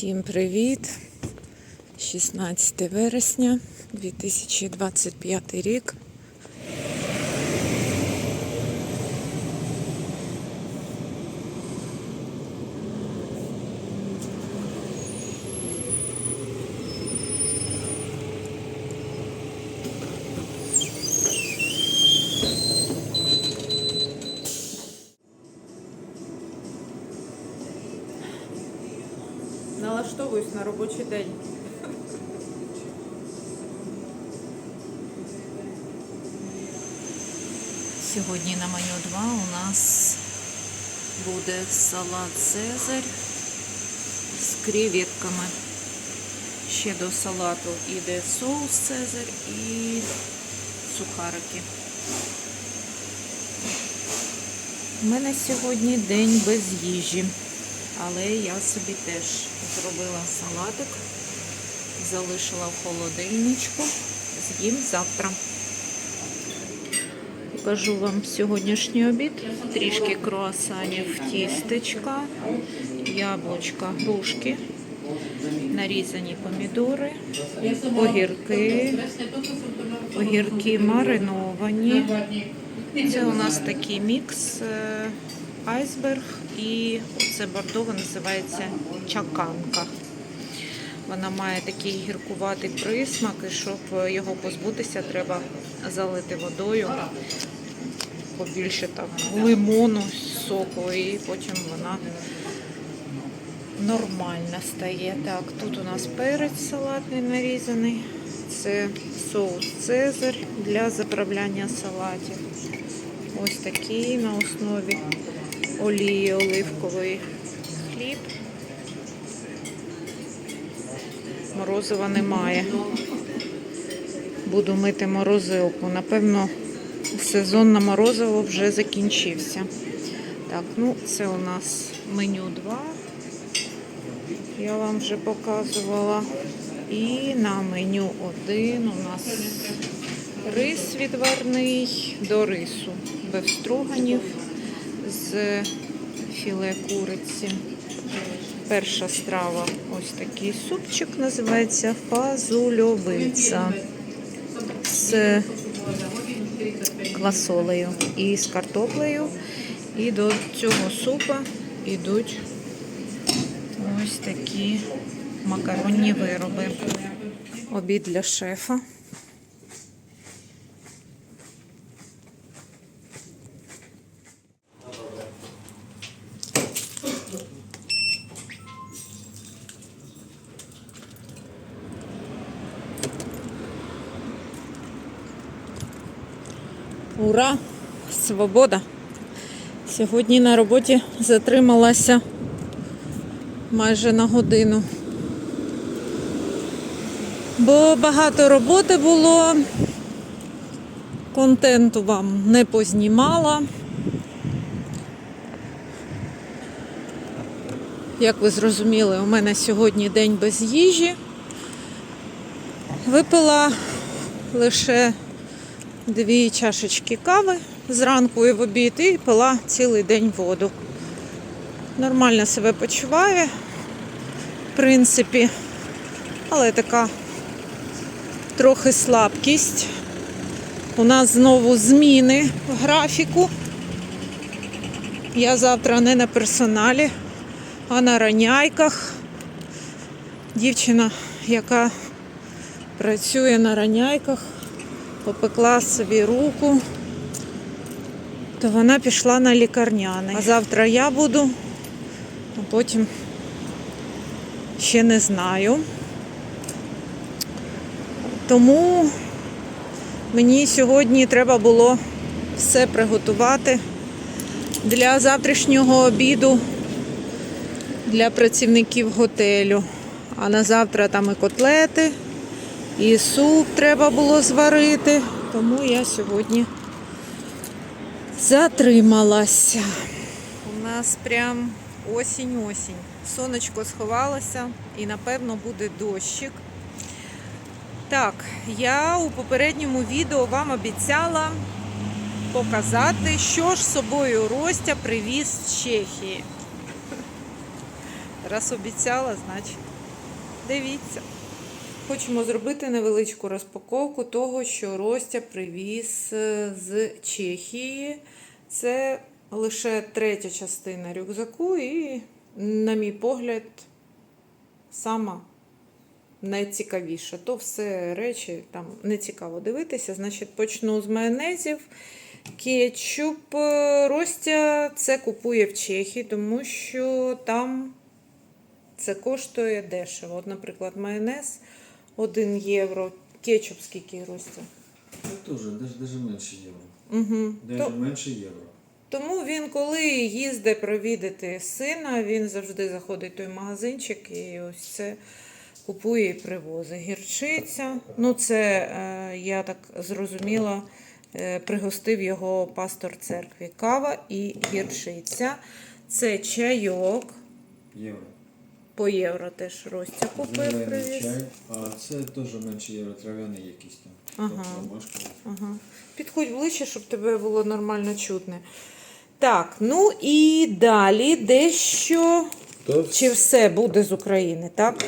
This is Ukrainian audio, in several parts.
Всім привіт! 16 вересня 2025 рік. Налаштовуюсь на робочий день. Сьогодні на меню 2 у нас буде салат Цезарь з креветками. Ще до салату йде соус Цезарь і сухарики. У мене сьогодні день без їжі, але я собі теж зробила салатик, залишила в холодильничку, з'їм завтра. Покажу вам сьогоднішній обід. Трішки круасанів, тістечка, яблучка, грушки, нарізані помідори, огірки, огірки мариновані. Це у нас такий мікс е, айсберг і це бордово називається чаканка. Вона має такий гіркуватий присмак, і щоб його позбутися, треба залити водою побільше так лимону, соку, і потім вона нормальна стає. Так, тут у нас перець салатний нарізаний. Це соус Цезарь для заправляння салатів. Ось такий на основі олії оливкової хліб. Морозива немає. Буду мити морозилку. Напевно, сезон на морозиво вже закінчився. Так, ну це у нас меню 2. Я вам вже показувала. І на меню 1 у нас рис відварний до рису, без строганів з філе куриці. Перша страва ось такий супчик називається фазульовиця з квасолею і з картоплею. І до цього супа йдуть ось такі макаронні вироби. Обід для шефа. Ура! Свобода! Сьогодні на роботі затрималася майже на годину. Бо багато роботи було, контенту вам не познімала. Як ви зрозуміли, у мене сьогодні день без їжі. Випила лише дві чашечки кави зранку і в обід і пила цілий день воду. Нормально себе почуваю, в принципі, але така трохи слабкість. У нас знову зміни в графіку. Я завтра не на персоналі, а на раняйках. Дівчина, яка працює на раняйках, попекла собі руку, то вона пішла на лікарняний. А завтра я буду, а потім ще не знаю. Тому мені сьогодні треба було все приготувати для завтрашнього обіду для працівників готелю. А на завтра там і котлети, і суп треба було зварити. Тому я сьогодні затрималася. У нас прям осінь-осінь. Сонечко сховалося і напевно буде дощик. Так, я у попередньому відео вам обіцяла показати, що ж собою Ростя привіз з Чехії. Раз обіцяла, значить Дивіться. Хочемо зробити невеличку розпаковку того, що Ростя привіз е, з Чехії. Це лише третя частина рюкзаку, і, на мій погляд, сама найцікавіша. То все речі там не цікаво дивитися. Значить, почну з майонезів. Кетчуп е, Ростя це купує в Чехії, тому що там це коштує дешево. От, наприклад, майонез 1 євро. Кетчуп скільки Ростя? Це теж, навіть, менше євро. Угу. Навіть менше євро. Тому він, коли їздить провідати сина, він завжди заходить в той магазинчик і ось це купує і привозить. Гірчиця. Ну, це, е, я так зрозуміла, е, пригостив його пастор церкві. Кава і гірчиця. Це чайок. Євро. По євро теж Ростя купив, Зелений привіз. чай. А це теж менше євро, трав'яний якийсь там. Ага. Тобто. Ага. Підходь ближче, щоб тебе було нормально чутне. Так, ну і далі дещо. То, Чи все буде з України, так?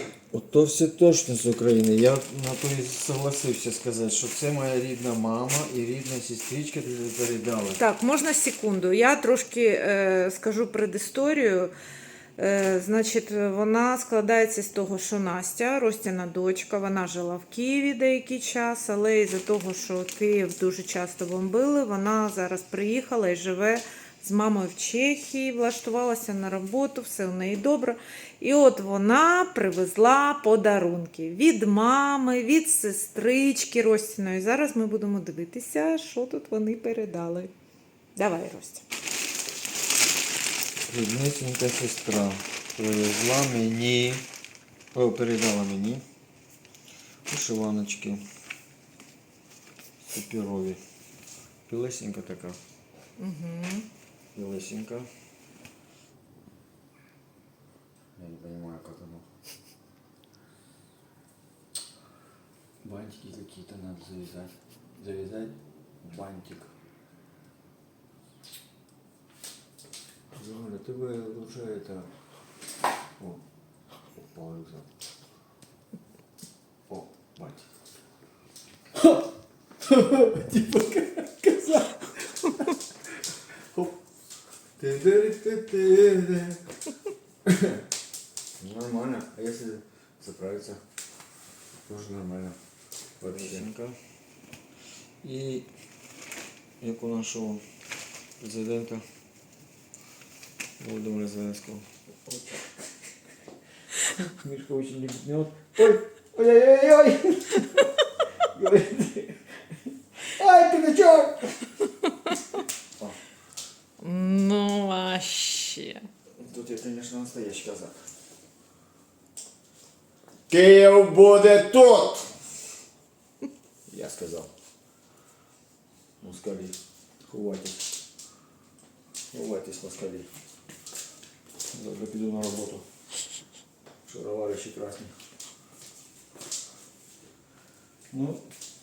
то все точно з України. Я на то і согласився сказати, що це моя рідна мама і рідна сестричка тобі передали. Так, можна секунду. Я трошки е, скажу предісторію. Е, значить, вона складається з того, що Настя, Ростяна дочка, вона жила в Києві деякий час, але із-за того, що Київ дуже часто бомбили, вона зараз приїхала і живе з мамою в Чехії, влаштувалася на роботу, все у неї добре. І от вона привезла подарунки від мами, від сестрички Ростіної. Зараз ми будемо дивитися, що тут вони передали. Давай, Ростя. Ріднесенька сестра привезла мені, о, передала мені вишиваночки паперові. Пілесенька така. Угу. Пілесенька. Я не понимаю, как оно. Бантики какие-то надо завязать. Завязать бантик. Загаля, ты бы лучше это... О, упал рюкзак. О, бантик. Типа коза. Хоп. Ты-дыры-ты-ты-ты. Нормально. А если заправиться? Тоже нормально. Вообще. І як у нашого президента Володимира Зеленського. Мишка очень любит мед. Ой, ой-ой-ой-ой. Ай, пятачок! Ну, вообще. Тут я, конечно, настоящий казак. Київ буде тут! Я сказав. Москалі. Ховайтесь. Ховайтесь, москалі. Завтра піду на роботу. Шаровари ще красні. Ну,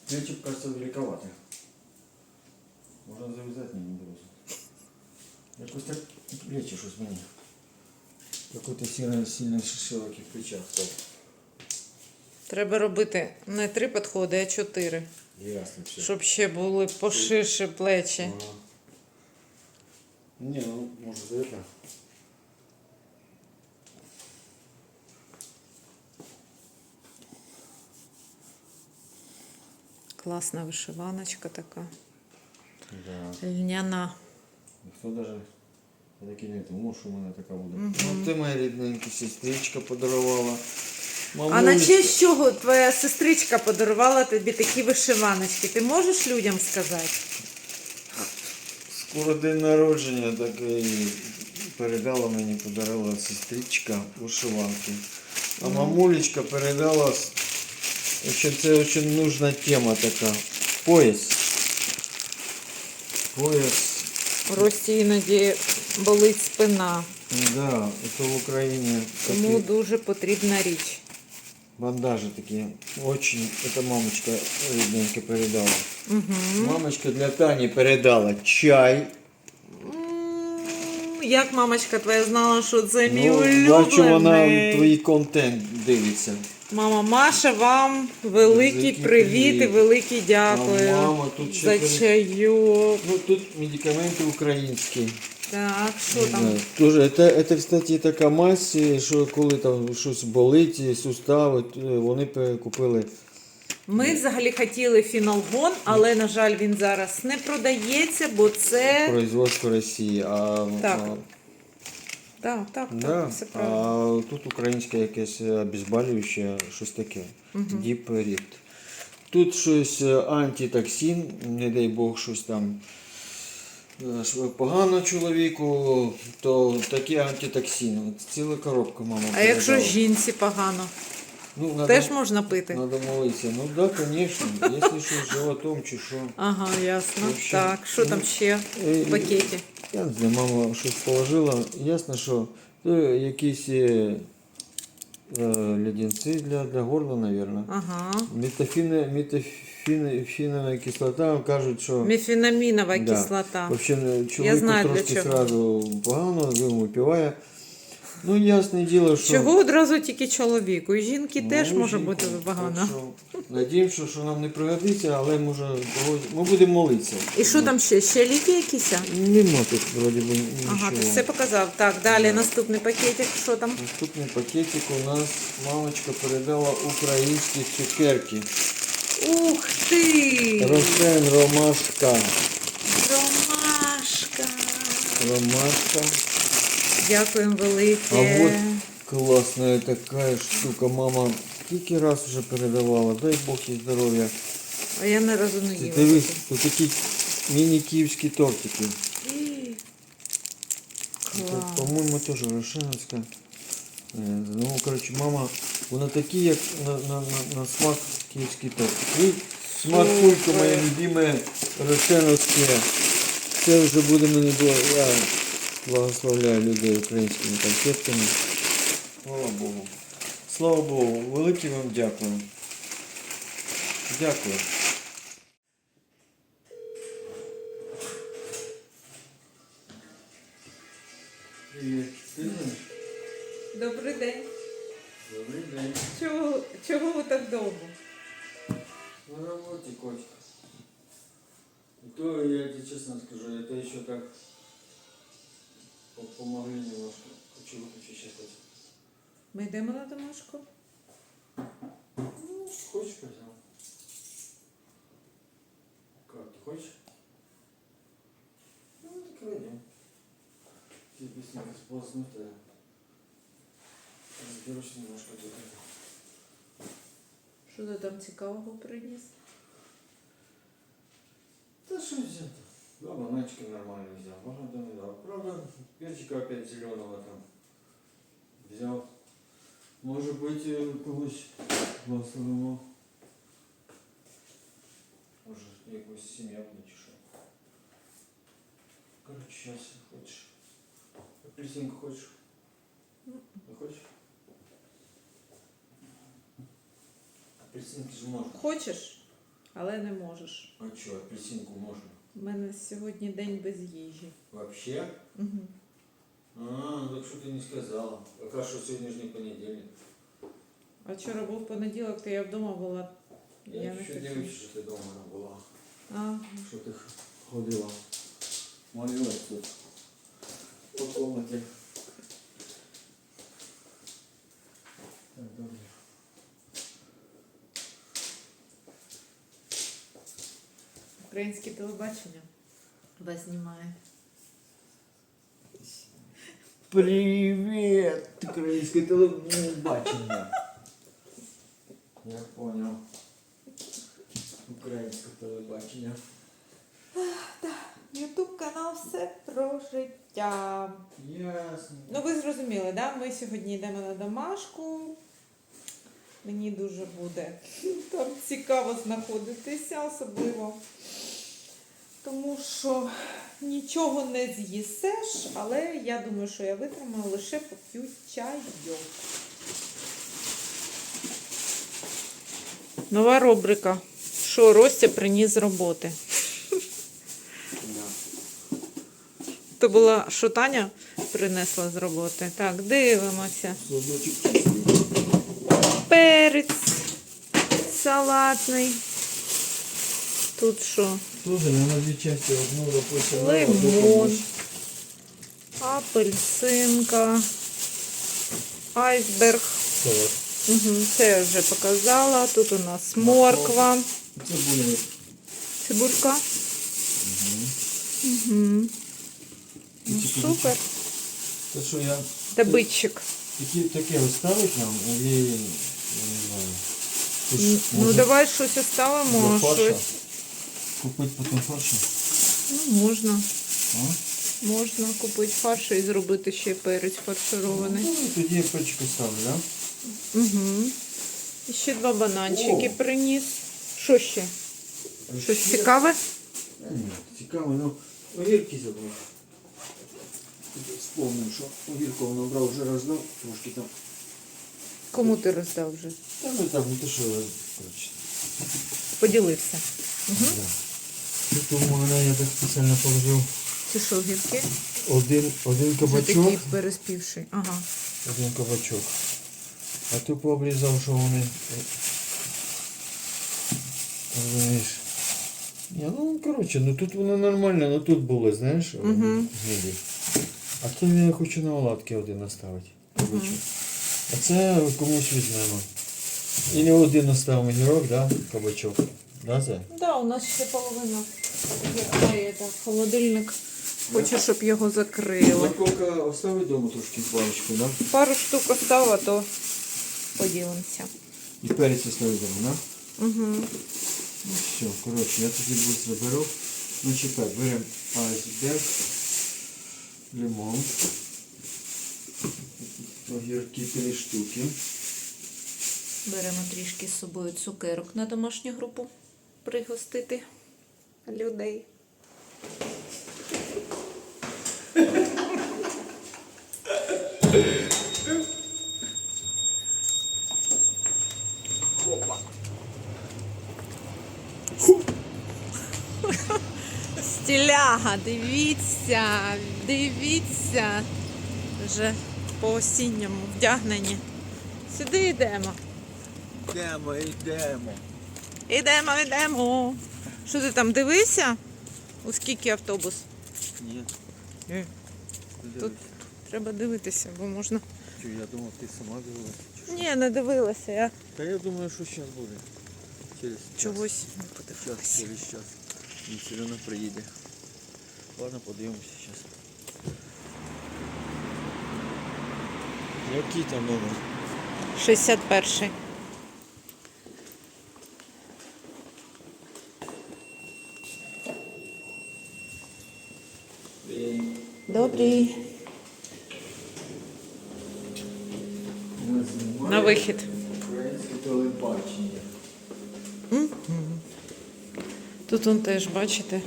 кетчуп, кажется, великоватый. Можно завязать мне не дорого. Якось так плечі щось мені. Какой-то сильно, сильно широкий в плечах став. Треба робити не три підходи, а чотири. Ясно все. Щоб ще були поширше плечі. Ага. Не, ну, может, за это. Класна вишиваночка така. Да. Льняна. Ніхто даже таки не думав, що в мене така буде. Ну, ти моя рідненька сестричка подарувала. А на честь чого твоя сестричка подарувала тобі такі вишиваночки? Ти можеш людям сказати? Скоро день народження, так і передала мені, подарила сестричка вишиванки. А мамулечка передала, що це дуже нужна тема така. Пояс. Пояс. У Рості іноді болить спина, Да, это в Україні тому такі дуже потрібна річ. бандажи такі. Очень, это мамочка рідненька передала. Угу. Мамочка для Тані передала чай. Як мамочка твоя знала, що це мій Ну, улюблений? бачу, вона твій контент дивиться. Мама Маша, вам великий Великий привіт і привіт. великий дякую А мама тут ще за перед- чайок. Ну тут медикаменти українські. Так, що там? Тоже, це, це, кстати, така мазь, що коли там щось болить, сустави, т- вони пе- купили. Ми взагалі хотіли фіналгон, але, на жаль, він зараз не продається, бо це. Производство Росії. А, Так. а, Так, так, так, да, все правильно. а тут українське якесь обезболююче, щось таке. Діпріт. Тут щось е, антитоксин, не дай Бог, щось там. е, Погано чоловіку, то такі антитоксини. Ціла коробка, мама. А якщо жінці погано, ну, надо, теж можна пити? Надо молитися. Ну да, конечно. Якщо що з животом чи що. Ага, ясно. В общем, Так, що там ну, ще Е, в пакеті? Я не знаю, мама щось положила. Ясно, що то якісь е, е, леденці для, для горла, мабуть. Ага. Метафіна, метафінова кислота, кажуть, що Міфінамінова Да. кислота. в общем, чоловіку знаю, для трошки чого. сразу погано, він випиває. Ну, ясне діло, що... Чого одразу тільки чоловіку? І жінки Ну, теж може жінку. бути погано. Так що, Надіємося, що нам не пригодиться, але може когось- ми будемо молитися. І що там ще? Ще ліки якісь? Нема тут вроді би нічого. Ага, ти все показав. Так, далі наступний пакетик. Що там? Наступний пакетик у нас мамочка передала українські цукерки. Ух ти! Росен Ромашка. Ромашка! Ромашка. Дякуємо велике. А вот классная такая штука. Мама скільки раз вже передавала. Дай Бог їй здоров'я. А я не разу не їла. Дивись, тут такі міні-київські тортики. Клас. по-моєму, теж Рошеновська. Е, Ну, коротше, мама, вона такі, як на, на, на, на смак київський торт. І смакулька моя любима Рошеновська. Це вже буде мені до... Благословляю людей українськими конфетками. Слава Богу. Слава Богу, велике вам дякую. Дякую. Привіт. Ти знаєш? Добрий день. Добрий день. Чого, чого ви так довго? На работе, котик. И то я тебе честно скажу, это еще так помогли немножко. Хочу выключить сейчас это. Ми йдемо на домашку? Ну, хочешь пойдем? Как, ты хочешь? Ну, так пойдем. Тебе быстренько сполоснуть, а разберусь немножко тут. Що ти там цікавого приніс? Да что взять? Да, бананчики нормально взял. Можно да, да. Правда, перчика опять зеленого там взял. Может быть, э, когось благословимо. Может, якусь сім'я буде чи що. Короче, сейчас хочешь. Апельсинку хочешь? Не хочешь? Апельсинки же можно. Хочеш, але не можеш. А что, апельсинку можно? У мене сьогодні день без їжі. Вообще? Угу. А, ну так що ти не сказала. Яка що сьогодні ж не понедільник. А вчора був понеділок, то я вдома була. Я, Я ще дивлюся, що ти вдома була. А, Що ти ходила. Молилась тут. По комнаті. Так, добре. Українське телебачення вас знімає. Привіт, українське телебачення. Я понял. Українське телебачення. Ютуб канал все про життя. Ясно. Ну, ви зрозуміли, да? Ми сьогодні йдемо на домашку. Мені дуже буде там цікаво знаходитися, особливо. Тому що нічого не з'їсеш, але я думаю, що я витримаю лише поп'ю чайок. Нова рубрика. Що Ростя приніс з роботи. То була, що Таня принесла з роботи. Так, дивимося. Перець салатний. Тут що? Тоже на дві частини. Одну допустим. Лимон. Апельсинка. Айсберг. Салат. Угу, це я вже показала. Тут у нас морква. Це буде. Цибулька. Угу. Ну, супер. Це що я Табичик. такі, таке оставить нам? Я не знаю. Ну може, давай щось оставимо, для фарша? щось. Купити потім фаршу? Ну, можна. А? Можна купити фарш і зробити ще перець фарширований. Ну, і тоді я перчик оставлю, да? Угу. І ще два бананчики О. приніс. Що ще? Щось цікаве? Е, Ні, цікаво, ну огірки забрав. Вспомнив, що огірков набрав вже роздав, трошки там. Кому ти роздав вже? Та ну так, не те, що коротше. Поділився. Угу. Да. Тут у я так спеціально положив Це що, гірки? один, один кабачок, такий переспівший. Ага. один кабачок. А тут пообрізав, що вони. е, Розумієш. Ні, ну коротше, ну тут воно нормально, ну тут було, знаєш, Мгм. гнилі. А це я хочу на оладки один оставити. кабачок. А це комусь візьмемо. Или один оставимо гірок, да, кабачок. Да, це? Да, у нас ще половина є так, холодильник. Хочу, щоб його закрили. Заколка оставить дома трошки паличку, да? Пару штук остав, а то поділимося. І перець оставить дома, да? Угу. Ну все, коротше, я тоді швидко беру. Значить так, беремо айсберг, лимон, огірки три штуки. Беремо трішки з собою цукерок на домашню групу пригостити людей. Стіляга, дивіться, дивіться. Вже по осінньому вдягнені. Сюди йдемо. Йдемо, йдемо. Ідемо, йдемо. Що ти там дивися? У скільки автобус? Ні. Е, Тут треба дивитися, бо можна. Що, я думав, ти сама дивилася. Ні, не дивилася, я Та я думаю, що зараз буде. Через час. чогось не Час, через час. Він все одно приїде. Ладно, подивимося зараз. Який там номер? 61. Добрий. На вихід. Українське телебачення. Тут он теж, бачите,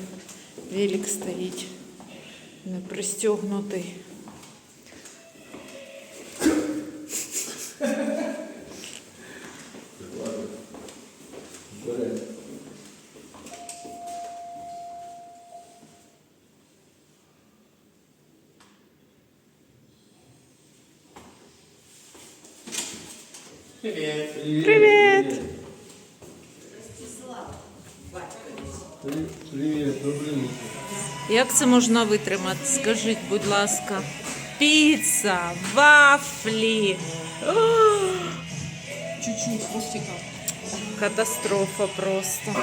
велик стоїть. Не пристегнутий. Як це можна витримати? Скажіть, будь ласка. Піца, вафлі. Чуть-чуть хвостика. Катастрофа просто.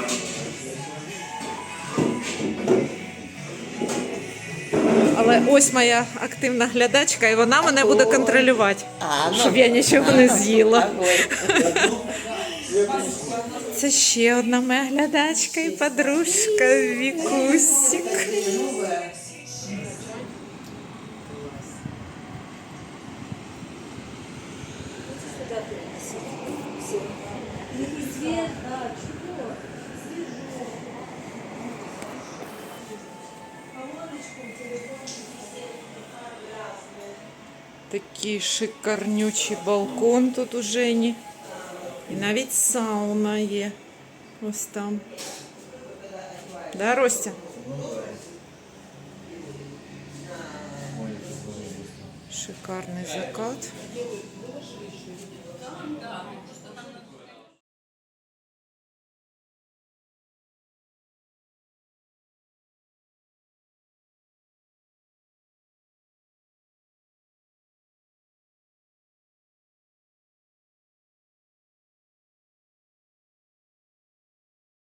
Але ось моя активна глядачка, і вона мене буде контролювати, щоб я нічого не з'їла. Це ще одна моя глядачка і подружка Вікусік. Такий шикарнючий балкон тут у Жені. І навіть сауна є. Ось там. Да, Ростя? Ой, это было быстро. Шикарний закат.